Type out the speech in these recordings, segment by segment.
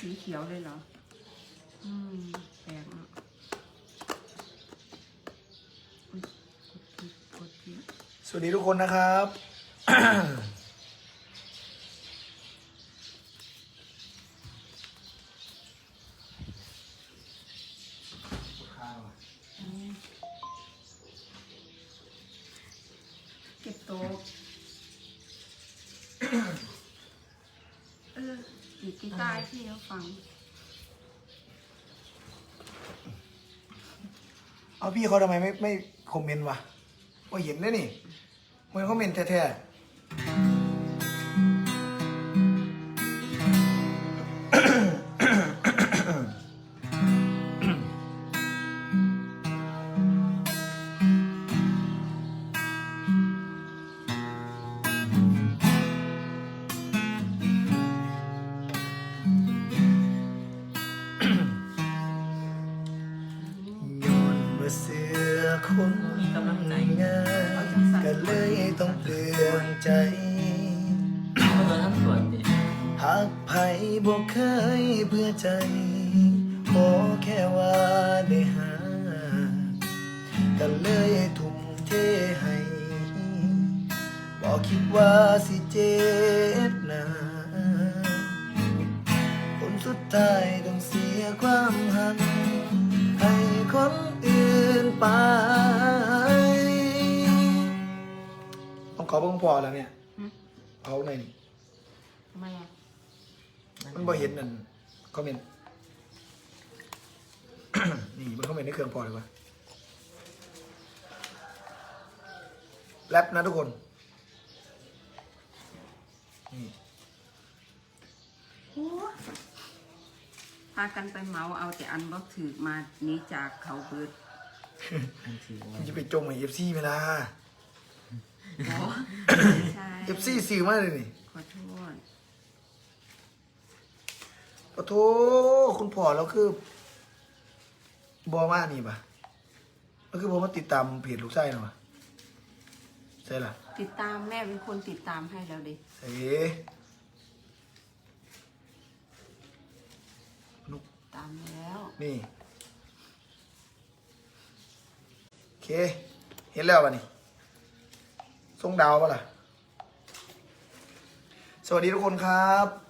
สีเขียวเลยเหรอ อืม แปลกเนาะสวัสดีทุกคนนะครับ อืมเก็บโต๊ะเออดีดกีตาร์ให้พี่เขา ฟัง เอาพี่เขาทำไมไม่ไม่คอมเมนต์วะว่าเห็นได้นี่มันคอมเมนต์แท้ๆากไผบ่เคยเพื่อใจ ขอแค่ว่าได้หา ก็เลยทุ่มเทให้บอกคิดว่าสิเจ็บหนาผลสุดท้ายต้องเสียความหักให้คนอื่นไป ต้องขอเบิ่งพอแล้วเนี่ยหืมเอาในอยนี่ทำไมอะ มันบ่เห็นนั่นคอมเมนต์นี่มันคอมเมนต์ในเครื่องพอเลยวะแรปนะทุกคนนี่โอ้พากันไปเหมาเอาแต่อันบ่ถือมานี้จากเขาเบิดอันถือมัว่านจะไปจมในเอฟซีเวลาโอ้ใช่เอฟซีสื่อมากเลยนี่ขอโทษปะ โทคุณพ่อเราคือบอมานี่ปะก็คือบอมาติดตามเพจลูกไส้หน่อยวะใช่ล่ะติดตามแม่เป็นคนติดตามให้แล้วดิเอ๋นุกตามแล้ว นี่โอเค เห็นแล้วป่ะนี่ทรงดาวป่ะล่ะ สวัสดีทุกคนครับ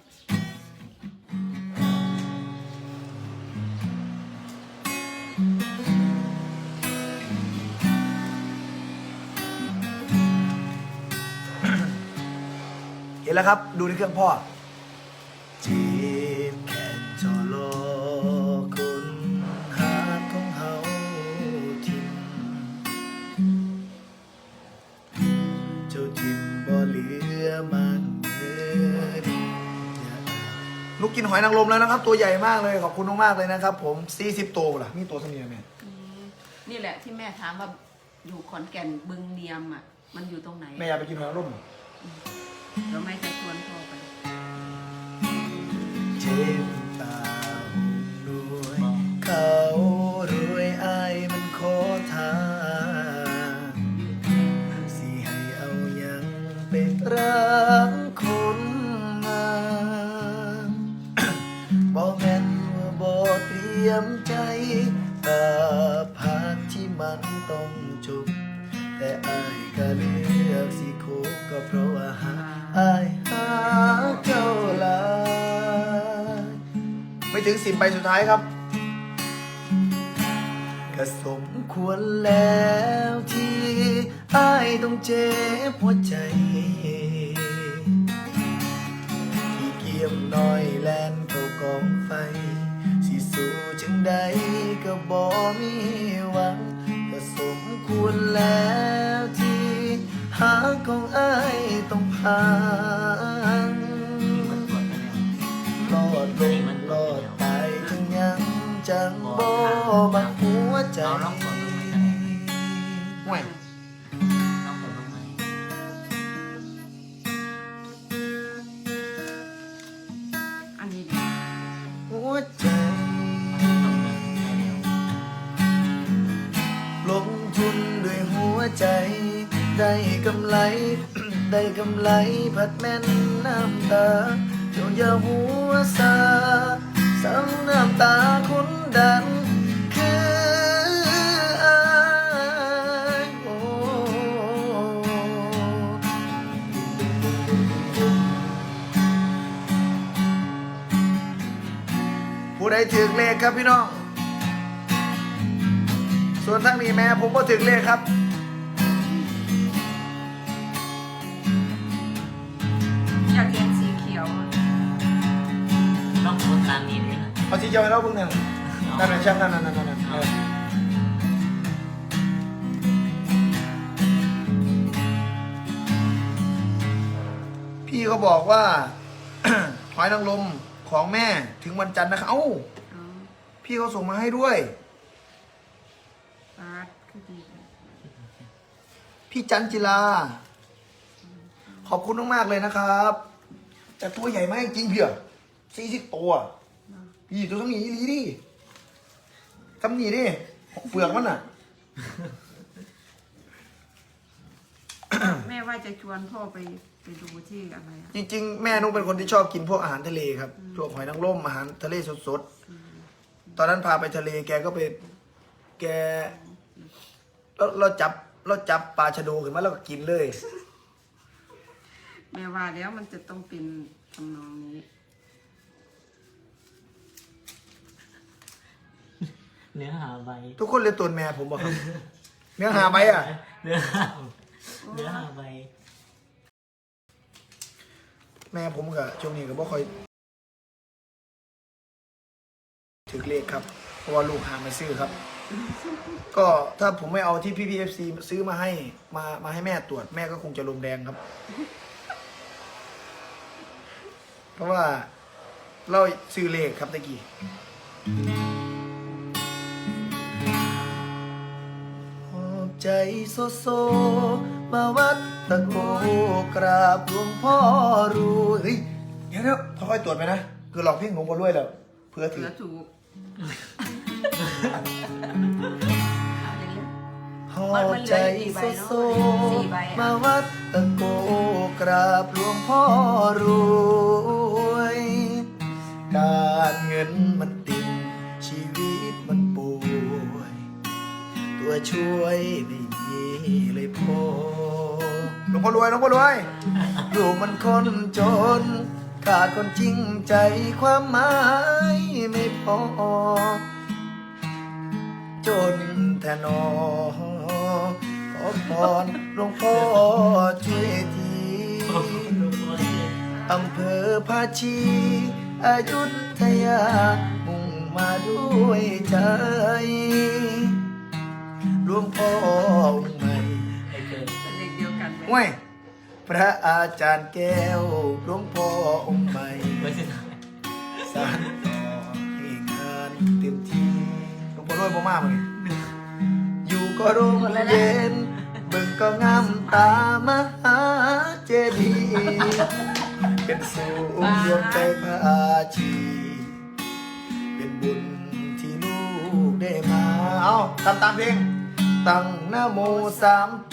นแล้วครับ ดูในเครื่องพ่อจีบแค่จอรอคนหาของเฮาทิมเจ้าทิมบ่เหลือมันเดือดลูกกินหอยนางรมแล้วนะครับ ตัวใหญ่มากเลยขอบคุณมากๆเลยนะครับผม 40 ตัวล่ะมีตัวเสมียไหมอืมนี่แหละที่แม่ถามว่าอยู่ขอนแก่นบึงเนียมอะ มันอยู่ตรงไหน แม่อยากไปกินหอยนางรมเหรอ เดี๋ยวแม่จะชวนพ่อไปเจ็บตาหรวยเขารวยอายมันขอทานสิให้เอาหยังเป็นรักคนงามบ่แม่นว่าบ่เตรียมใจตาผากที่มันต้องจบแต่อายก็เลือกสิคบก็เพราะว่าหา อายหาเจ้าลายไม่ถึงสิบใบสุดท้ายครับก็สมควรแล้วที่อายต้องเจ็บหัวใจที่เกี่ยมน้อยแลนเข้ากองไฟ สิสู้จังใดก็บ่มีหวังก็สมควรแล้ว ต้องพังมันส่วนกันแล้วรอดลงรอดตายจังยังจังบ่มาหัวใจ ไหลผัดแม่นน้ำตาจนอย่าหัวซาซ้ำน้ำตาคนดันผู้ใดถือเลขครับพี่น้อง ส่วนทั้งนี้แม่ผมก็ถือเลขครับ เอาทีเดียวให้เราเพิ่งหนึ่งนั่นนั่นช่างนั่นนั่นนั่นนั่นเออพี่เขาบอกว่า หอยนางรมของแม่ถึงวันจันทร์นะครับเอ้าอ๋อพี่เขาส่งมาให้ด้วย ปาดคือดีเลยพี่จันจิลา ขอบคุณมากๆเลยนะครับ แต่ตัวใหญ่มากจริงๆเพี่อะสี่สิบตัว พี่ตัวทั้งนี้ลีดิทำนี่ดิเปลือกมันอะ แม่ว่าจะชวนพ่อไปไปดูที่อะไรอะจริงๆ แม่นุ๊กเป็นคนที่ชอบกินพวกอาหารทะเลครับพวกหอยนางรมอาหารทะเลสดๆ ตอนนั้นพาไปทะเลแกก็ไป แกเราเราจับเราจับปลาชะโดขึ้นมาแล้วก็กินเลย แม่ว่าแล้วมันจะต้องเป็นทำนองนี้ เนื้อหาใบทุกคนเลยตัวแม่ผมบอกครับ เนื้อหาไหมอะ เนื้อหาเนื้อหาใบแม่ผมกับช่วงนี้ก็บ่ค่อยถือเลขครับ เพราะว่าลูกหามาซื้อครับ ก็ถ้าผมไม่เอาที่พี่พีเอฟซีซื้อมาให้มามาให้แม่ตรวจแม่ก็คงจะลมแดงครับ เพราะว่าเราซื้อเลขครับตะกี้ ใจโซโซ มาวัดตะโกกราบหลวงพ่อรวยเฮ้ยเดี๋ยวเดี๋ยวค่อยๆตรวจไปนะ คือลองเพลงหลวงพ่อรวยแล้วเพื่อถืเสืออถูกหอบใจโซโซมาวัดตะโกกราบหลวงพ่อร พ่อรวยหลวงพ่อรวยลูกมันคนจน ขาดคนจริงใจความหมายไม่พอ จนแทนอขอพรหลวงพ่อช่วยทีอำเภอภาชีอายุทยา มุ่งมาด้วยใจหลวงพ่อ ห้วย พระอาจารย์แก้วหลวงพ่อองค์ใหม่ไม่ใช่สานต่อให้งานเต็มที่หลวงพ่อรวยบ่มากเลยอยู่ก็ร่มเย็นเบิ่งก็งามตามหาเจดีย์เป็นสูงดวงใจพระอาชีเป็นบุญที่ลูกได้มา เอาตามตามเพลงตั้งนะโมสามจ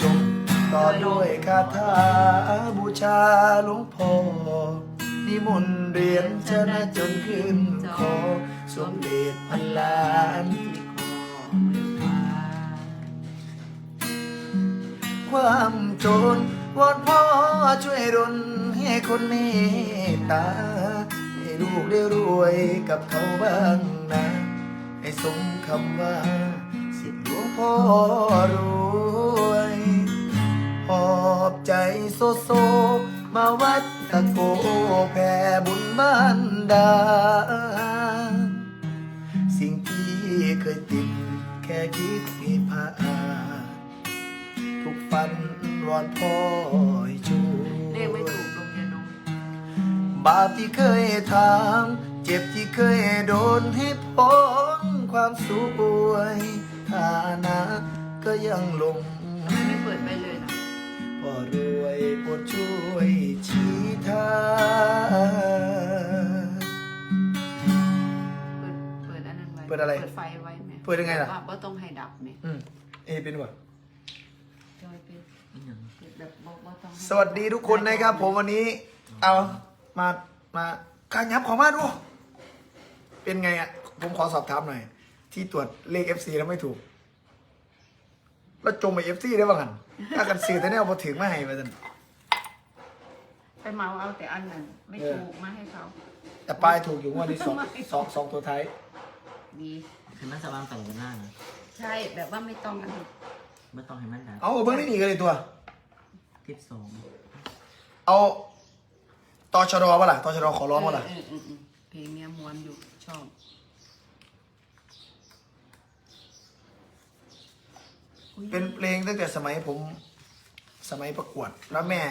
ต่อด้วยคาถาบูชาหลวงพ่อนิมนต์เรียนชนะจนขึ้นคอสมเด็จพันล้านความจนวอนพ่อช่วยดลให้คนเมตตา ให้ลูกได้รวยกับเขาบ้างนะ ให้สมคำว่า สิทธิหลวงพ่อรวย อบใจโซโซ มาวัดตะโกแผ่บุญบ้านดา สิ่งที่เคยติดแค่คิดให้ผ่านทุกฝันรอนพ่อให้ช่วยเลขไม่ถูกลงยาดมบาปที่เคยทำเจ็บที่เคยโดนให้พ้นความสวยฐานะก็ยังลงทำไมไม่เปิดไปเลยล่ะ พ่อรวยโปรดช่วยชี้ทางเปิดเปิดอันนั้นไว้เปิดอะไรเปิดไฟไว้ไหมเปิดยังไงล่ะ ว่าว่าต้องให้ดับไหมอืมเอเป็นวะจอยเป็นเปิดแบบบอกว่าต้องให้สวัสดีทุกคนนะครับ ผมวันนี้ เอามามาการยับของมาดู เป็นไงอะ ผมขอสอบถามหน่อย ที่ตรวจเลข FC แล้วไม่ถูก แล้วจมไป FC ได้บ้างกันถ้ากันซื้อแต่เนี่ยเอาพอถึงไม่ให้มาสันไปเหมาเอาแต่อันนั้นไม่เออถูกมาให้เขา แต่ป้ายถูกอยู่งวดที่สองไม่สองสองตัวท้ายดี คือมันสว่างแต่งกันหน้านะใช่แบบว่าไม่ต้องอันนี้ไม่ต้องให้มันดังเอาเบิ้งนี่หนีกันเลยตัว ทิปสองเอาตอชดป่ะล่ะตอชดขอร้องป่ะล่ะเออเออเออเพลงเนี้ยม้วนอยู่ชอบ เป็นเพลงตั้งแต่สมัยผมสมัยประกวด แล้วแม่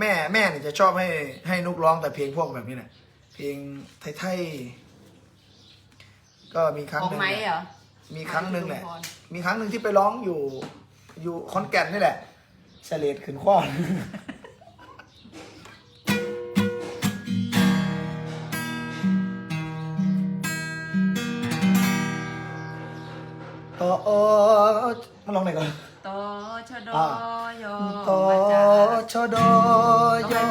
แม่แม่เนี่ยจะชอบให้ให้นุกร้องแต่เพลงพวกแบบนี้แหละเพลงไทยๆก็มีครั้งของหนึ่งไม้เหรอ มีครั้งหนึ่งแหละไม้ชุมพร มีครั้งหนึ่งที่ไปร้องอยู่ อยู่คอนแก่นนี่แหละเฉลดขึ้นข้อน ต่อ มาลองไหนก่อนตอชดอ่ายอต่อมาจาก ชดยอ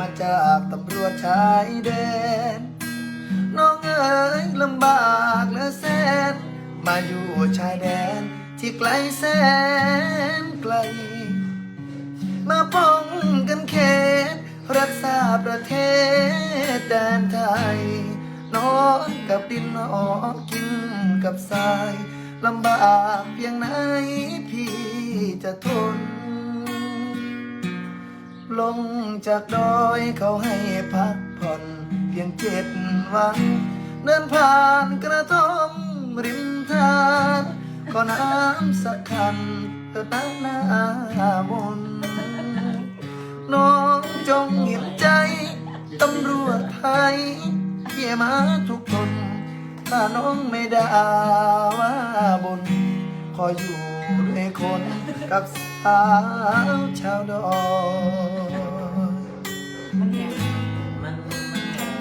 มาจากตำรวจชายแดน น้องเอ๋ยลำบากเหลือแสน มาอยู่ชายแดนที่ไกลแสนไกล มาป้องกันเขต รักษาประเทศแดนไทย นอนกับดินนอนกินกับทราย ลำบากเพียงไหนพี่จะทน ลงจากดอยเขาให้พักผ่อน เพียงเจ็ดวัน เดินผ่านกระท่อมริมทางก็น้ำสักคันเธอตั้งหน้ามนต์น้องจงเห็นใจตำรวจไทยเขี่ยมาทุกคน ถ้าน้องไม่ด่าว่าบน ขออยู่ด้วยคนกับสาวชาวดอยมันเนี่ยมันมันแหง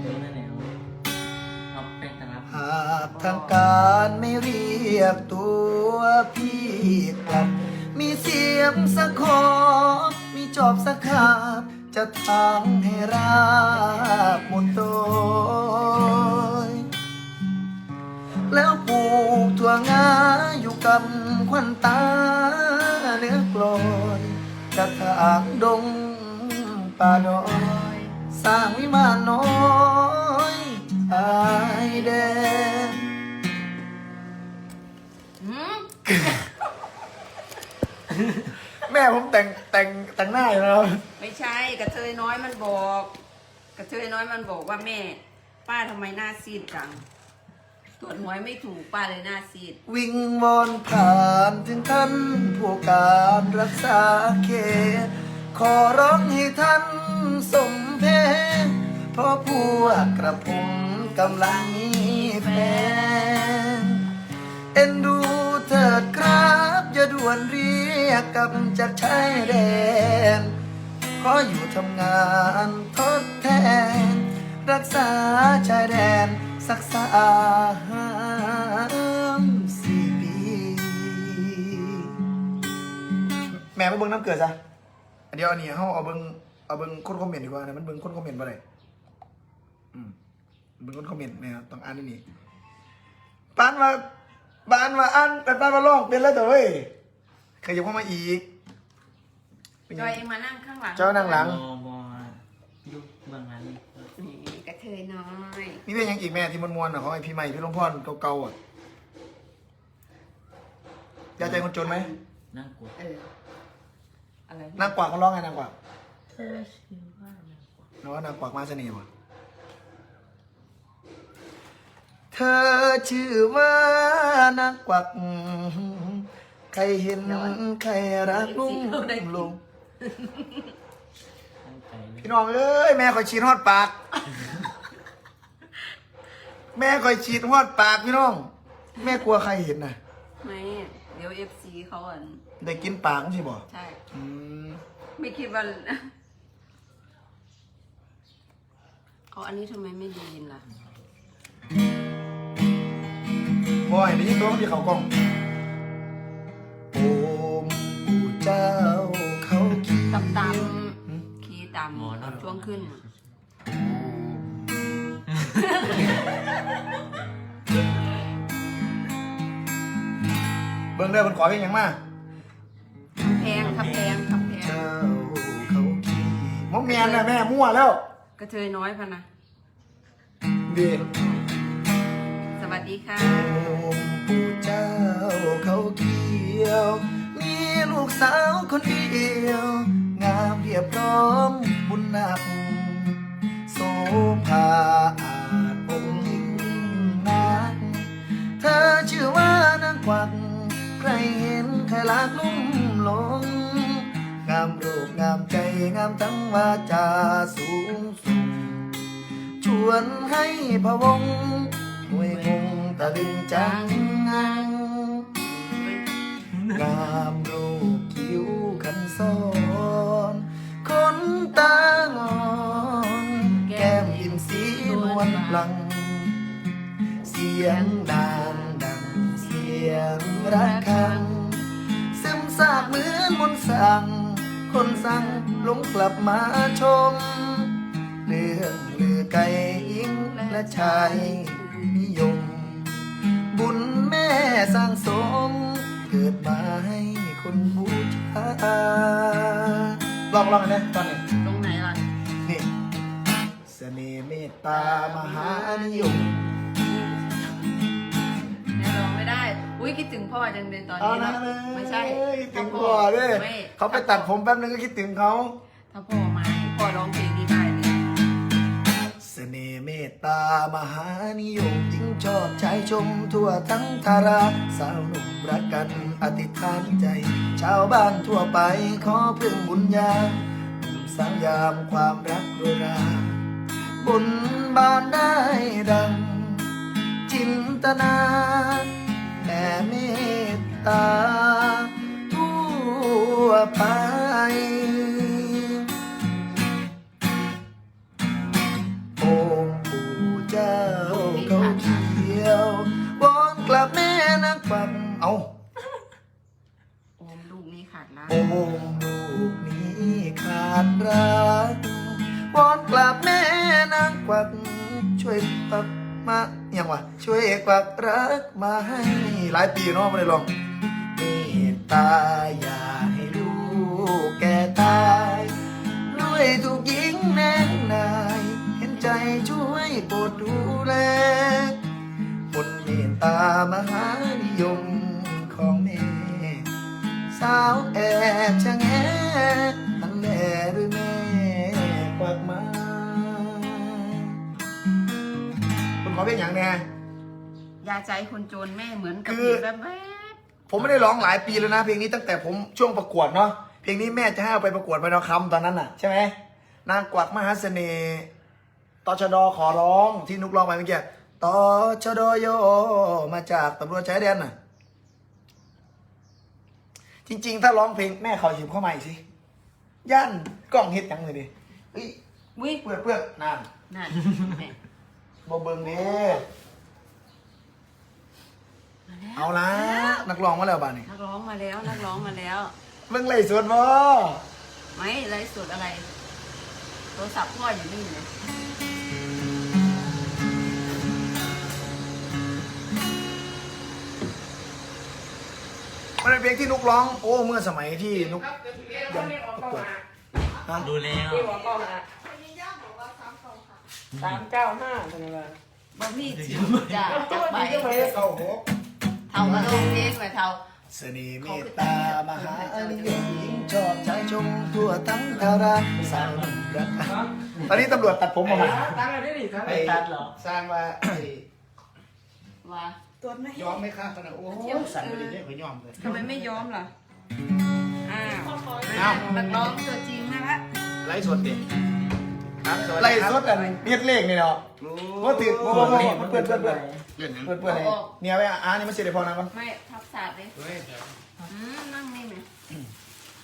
เออนั่นแหละเอาไปตลับหากทางการไม่เรียกตัวพี่กลับ มีเสียงสักขอมีจอบสักขา จะทางให้ราบหมดโดย แล้วปลูกถั่วงาอยู่กับควันตาเนื้อกลอยกระถางดงป่าดอย สร้างวิมานน้อยชายแดน แม่ผมแต่งแต่งแต่งหน้าอยู่แล้วไม่ใช่กระเทยน้อยมันบอก กระเทยน้อยมันบอกว่าแม่ ป้าทำไมหน้าซีดจังตรวจหวยไม่ถูกป้าเลยหน้าซีดวิ่งวอนผ่านถึงท่านผู้การรักษาเขตขอร้องให้ท่านสมเพชเพราะพวกกระผมกำลังมีแฟนเอ็นดูเถิดครับอย่าด่วนเรี ยกกลับจากชายแดน ขออยู่ทำงานทดแทน รักษาชายแดนสักสามสี่ปี แม่ไปเบิ้งน้ำเกลือซะเดี๋ยวอันนี้เขาเอาเบิ้งเอาเบิ้งคนคอมเมนต์ดีกว่านะมันเบิ้งคนคอมเมนต์มาเลยอืมเบิ้งคนคอมเมนต์เนี่ยต้องอ่านนี่นี่ปานมาปานมาอ่านแต่ปานมาลองเป็นแล้วแต่เว้ย ขยับเข้ามาอีก เป็นจยังอยไงเองมานั่งข้างหลังเจ้านั่งหลัง บอบอยุบเบื้องหลังนี่นี่กระเทยน้อยนี่เป็นยังอีกแม่ที่มวนๆอะของไอพี่ใหม่พี่ลมพรเก่าๆอะยาใจคนจนไหมนั่งกดเอออะไรนางกวักมันร้องไงนางกวักเธอชื่อว่านั่งกดเนาะนางกวักมาเสน่ห์ว่ะเธอชื่อว่านางกวัก ใครเห็นใครรักลุ่งลงตั้งใจเลยพี่น้องเอ้ยแม่คอยฉีดฮอดปาก แม่คอยฉีดฮอดปากพี่น้อง แม่กลัวใครเห็นน่ะไม่เดี๋ยวเอฟซีเขาอะได้กินปากใช่บ่ใช่อืมไม่คิดว่าเอาอันนี้ทำไมไม่ไดีนล่ะบ่อยได้ยินตัวมันที่เขากล้องโอ มปู่เจ้าเขาขี่ต่ำต่ำคีย์ต่ำช่วงขึ้น เบิ่งเด้อมันขอเพียงหยังมาทำแพงทำแพงทำแพงเธแม่นนะแม่มั่วแล้วกระเทยน้อยพะนะดีสวัสดีค่ะอง ยวมีลูกสาวคนเดียว งามเรียบพร้อมบุญนักโสภาอาจองค์หญิงนักเธอชื่อว่านางกวัก ใครเห็นใครลักลุ่มหลง งามรูปงามใจงามทั้งวาจาสูงส่งชวนให้พะวงหวยงงตะลึงจังงัง งามรูปคิ้วคันซ้อนคนตางอนแก้มยิ้มสีนวลพลัง เสียงดังดังเสียงระฆังซึมซาบเหมือนมนต์สั่ง คนสั่งหลงกลับมาชม เรื่องลือไก่ยิงและชายนิยม บุญแม่สร้างสม กิดมาให้คนบูชาลองลองนะตอนนี้ตรงไหนล่ะ นี่เสน่ห์เมตตามหานิยมแม่ร้องไม่ได้ อุ้ยคิดถึงพ่อจังเลยตอนเอานี้นะเนอะไม่ใช่คิดถึงพ่อด้วยไม่เขาไปตัดผมแป๊บนึงก็คิดถึงเขา ถ้าพ่อมาให้พ่อร้องเพลงนี้ได้เลยเส น่ห์เมตตามหานิยมยิ่งชอบชายชมทั่วทั้งทารา สาวหนุ่มรักกันอธิษฐานใจ ชาวบ้านทั่วไปขอพึ่งบุญญาหนุ่มสาวยามความรักโรยราบุญบานได้ดัง จินตนาแผ่เมตตาทั่วไป กลับแม่นักปังเอาโอมลูกนี้ขาดละโองค์ลูกนี้ขาดรักวอนกลับแม่นางกวักช่วยกวักมาอย่างวะช่วยกวักรักมาให้หลายปีเนาะไม่ได้ลองเมตตาอย่าให้ลูกแก่ตายด้วยถูกยิงแน่งนาย เห็นใจช่วยโปรดดูแลบนเม ตามหานิยมของแม่ สาวแอบชะแงทันแลหรือแม่กวักมาคุณขอเพลงอย่างแน่ ยาใจคนจนแม่เหมือนกับคือ แบบแวบผมไม่ได้ร้องหลายปีแล้วนะ เพลงนี้ตั้งแต่ผมช่วงประกวดเนาะเพลงนี้แม่จะให้เอาไปประกวดไปนอคำตอนนั้นน่ะใช่ไหมนางกวักมหาเสน่ห์ตชดขอร้องที่นุกร้องไปเมื่อกี้ ตชดโยมาจากตำรวจชายแดนน่ะ จริง ๆ ถ้าร้องเพลงแม่เขาหยิบเข้ามาอีกสิ ย่านกล้องเฮ็ดยังเลยดิเฮ้ยวิเปื้อนเปื้อนนานนั่นแม่บ่เบิ่งเด้เอาละนักร้องมาแล้วบ้านนี้นักร้องมาแล้วนักร้องมาแล้ว เบิ่งไล่สวดบ่ ไม่ไรสุดอะไร โทรศัพท์พ่ออยู่นี่เลย เป็นเพลงที่นุกร้อง โอ้ เมื่อสมัยที่นุกยังประกวดฮะดูแล้วสามเก้าห้าเป็นไงบ่มีจิ๋วจ้าจักไปเข้าหกเท่ามาลงเพลงไว้เท่าเสน่ห์เมตตามหานิยมหญิงชอบชายชมทั่วทั้งทาราสาวหนุ่มรักตอนนี้ตำรวจตัดผมมาใหม่ตั้งอะไรได้ดิครับไปตัดเหรอสร้างว่าไอ้ ว่าตัวจไม่ยอมไหมคะขนาดโอ้โหสั่นไปดิเนี่ยเขายอมเลยทำไมไม่ยอมล่ะ อ้าวอ้าวนักร้องตัวจริงนะคะไล่สดดิไล่สดอันเฮ็ดเลขนี่เนาะว่าติดว่าว่าว่าเพื่อนเพื่อนเพื่อนเพื่อนเพื่อนเนี่ยไปอ่านี่มันเสียดายพอนะมันไม่ทับศาสตร์เลยอืมนั่งนี่ไหม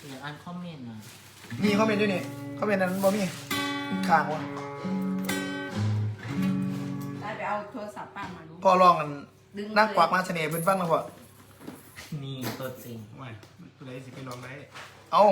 เดี๋ยวอ่านคอมเมนต์หน่อยมีคอมเมนต์ด้วยนี่คอมเมนต์นั้นบ่มีข้างวะได้ไป เอาโทรศัพท์ป้ามาดูพอลองกันนั่งกวักมาเสน่ห์เป็นฟังนะพ่อนี่ตัวจริงไม่ผู้ใดสิไปลองได้เอา